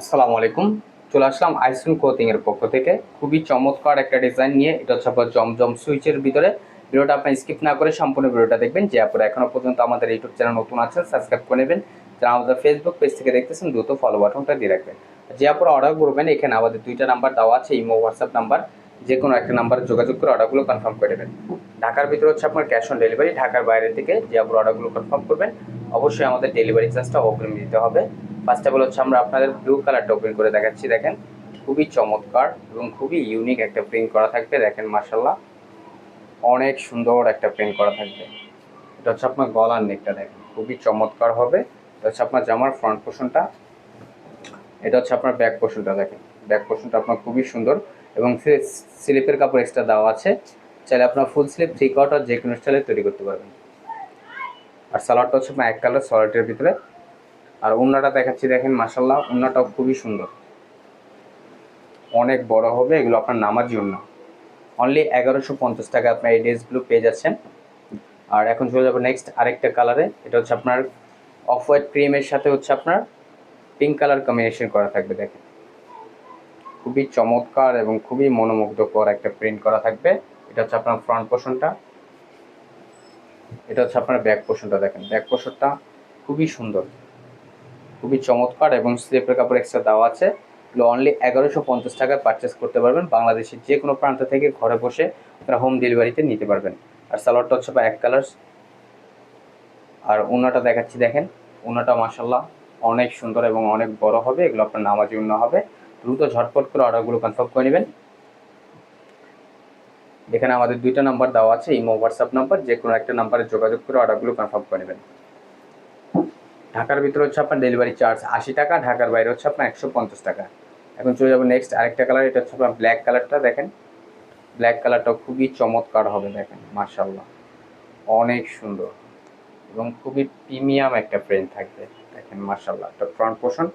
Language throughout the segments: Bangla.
আসসালামু আলাইকুম। চলে আসলাম আইসুন কোচিং এর পক্ষ থেকে। খুবই চমৎকার একটা ডিজাইন নিয়ে। এটা হচ্ছে আপনার জমজম সুইচের ভিতরে। ভিডিওটা আপনি স্কিপ না করে সম্পূর্ণ ভিডিওটা দেখবেন। যে আপনারা এখনও পর্যন্ত আমাদের ইউটিউব চ্যানেল নতুন আছেন সাবস্ক্রাইব করে নেবেন। যারা আমাদের ফেসবুক পেজ থেকে দেখতেছেন, দ্রুত ফলো বাটনটা দিয়ে রাখবেন। যে আপনারা অর্ডার করবেন, এখানে আমাদের দুইটা নাম্বার দেওয়া আছে, ইমো হোয়াটসঅ্যাপ নাম্বার যে কোনো একটা নাম্বারে যোগাযোগ করে অর্ডারগুলো কনফার্ম করে নেবেন। ঢাকার ভিতরে হচ্ছে আপনার ক্যাশ অন ডেলিভারি ঢাকার বাইরে থেকে যে আপনারা অর্ডারগুলো কনফার্ম করবেন, অবশ্যই আমাদের ডেলিভারি চার্জটা অগ্রিম দিতে হবে। ফার্স্ট অফ অল হচ্ছে আমরা আপনাদের ব্লু কালারটা ওপেন করে দেখাচ্ছি, দেখেন। খুবই চমৎকার এবং খুবই ইউনিক একটা প্রিন্ট করা থাকবে, দেখেন মার্শাল্লাহ অনেক সুন্দর একটা প্রিন্ট করা থাকবে। এটা হচ্ছে আপনার গলার নেকটা দেখেন। খুবই চমৎকার হবে। এটা হচ্ছে আপনার জামার ফ্রন্ট পোর্শনটা এটা হচ্ছে আপনার ব্যাক পোর্শনটা দেখেন। ব্যাক পোর্শনটা আপনার খুবই সুন্দর এবং স্লিপের কাপড় এক্সট্রা দেওয়া আছে। চাইলে আপনার ফুল স্লিপ থ্রি কোয়ার্টার যে কোনো স্টাইলে তৈরি করতে পারবেন। আর সালোয়ারটা হচ্ছে আপনার এক কালার সলিটের ভিতরে। আর উন্নাটা দেখাচ্ছি দেখেন মাসাল্লাহ উন্নাটাও খুবই সুন্দর। অনেক বড় হবে, এগুলো আপনার নামাজি উন্না। অনলি এগারোশো পঞ্চাশ টাকা আপনার এই ড্রেসগুলো পেয়ে যাচ্ছেন। আর এখন চলে যাব নেক্সট আরেকটা কালারে এটা হচ্ছে আপনার অফ হোয়াইট ক্রিমের সাথে হচ্ছে আপনার পিঙ্ক কালার কম্বিনেশন করা থাকবে, দেখেন। খুবই চমৎকার এবং খুবই মনোমুগ্ধকর একটা প্রিন্ট করা থাকবে। এটা হচ্ছে আপনার ফ্রন্ট পোর্শনটা এটা হচ্ছে আপনার ব্যাক পোর্শনটা দেখেন। ব্যাক পোর্শনটা খুবই সুন্দর। খুবই চমৎকার এবং স্লিপের কাপড় এক্সট্রা দেওয়া আছে। এগুলো অনলি এগারোশো পঞ্চাশ টাকায় পারচেস করতে পারবেন। বাংলাদেশের যে কোনো প্রান্ত থেকে ঘরে বসে আপনারা হোম ডেলিভারিতে নিতে পারবেন। আর সালোয়ারটা হচ্ছে বা এক কালার আর উনাটা দেখাচ্ছি, দেখেন। উনাটা মাসাল্লাহ অনেক সুন্দর এবং অনেক বড় হবে। এগুলো আপনার নামাজি উন্না হবে। দ্রুত ঝটপট করে অর্ডারগুলো কনফার্ম করে নেবেন। এখানে আমাদের দুইটা নাম্বার দেওয়া আছে, ইমো হোয়াটসঅ্যাপ নাম্বার যে কোনো একটা নাম্বারে যোগাযোগ করে অর্ডারগুলো কনফার্ম করে নেবেন। ঢাকার ভিতরে হচ্ছে আপনার ডেলিভারি চার্জ আশি টাকা, ঢাকার বাইরে হচ্ছে আপনার একশো পঞ্চাশ টাকা। এখন চলে যাব নেক্সট আরেকটা কালার এটা হচ্ছে আপনার ব্ল্যাক কালারটা দেখেন। ব্ল্যাক কালারটা খুবই চমৎকার হবে দেখেন মার্শাল্লাহ অনেক সুন্দর এবং খুবই প্রিমিয়াম একটা প্রিন্ট থাকবে, দেখেন মার্শাল্লাহ একটা ফ্রন্ট পোর্শন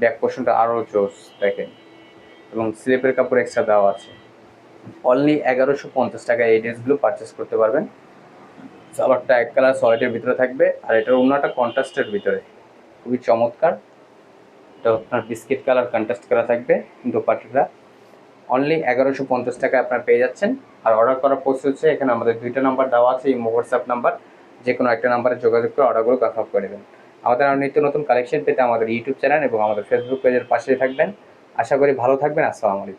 ব্যাক পোর্শনটা আরও জোস, দেখেন। এবং স্লিপের কাপড় এক্সট্রা দেওয়া আছে। অনলি এগারোশো পঞ্চাশ টাকা এই ড্রেসগুলো পারচেস করতে পারবেন। সালোয়ারটা এক কালার সলিডের ভিতরে থাকবে, আর এটার অন্যটা কন্ট্রাস্টের ভিতরে। খুবই চমৎকার। এটা আপনার বিস্কিট কালার কন্ট্রাস্ট করা থাকবে দোপাটিটা অনলি এগারোশো পঞ্চাশ টাকায় আপনার পেয়ে যাচ্ছেন। আর অর্ডার করার প্রসেস হচ্ছে, এখানে আমাদের দুইটা নাম্বার দেওয়া আছে, এই হোয়াটসঅ্যাপ নাম্বার যে কোনো একটা নাম্বারে যোগাযোগ করে অর্ডারগুলো কনফার্ম করে দেবেন আমাদের আর নিত্য নতুন কালেকশন পেতে আমাদের ইউটিউব চ্যানেল এবং আমাদের ফেসবুক পেজের পাশেই থাকবেন। আশা করি ভালো থাকবেন। আসসালামু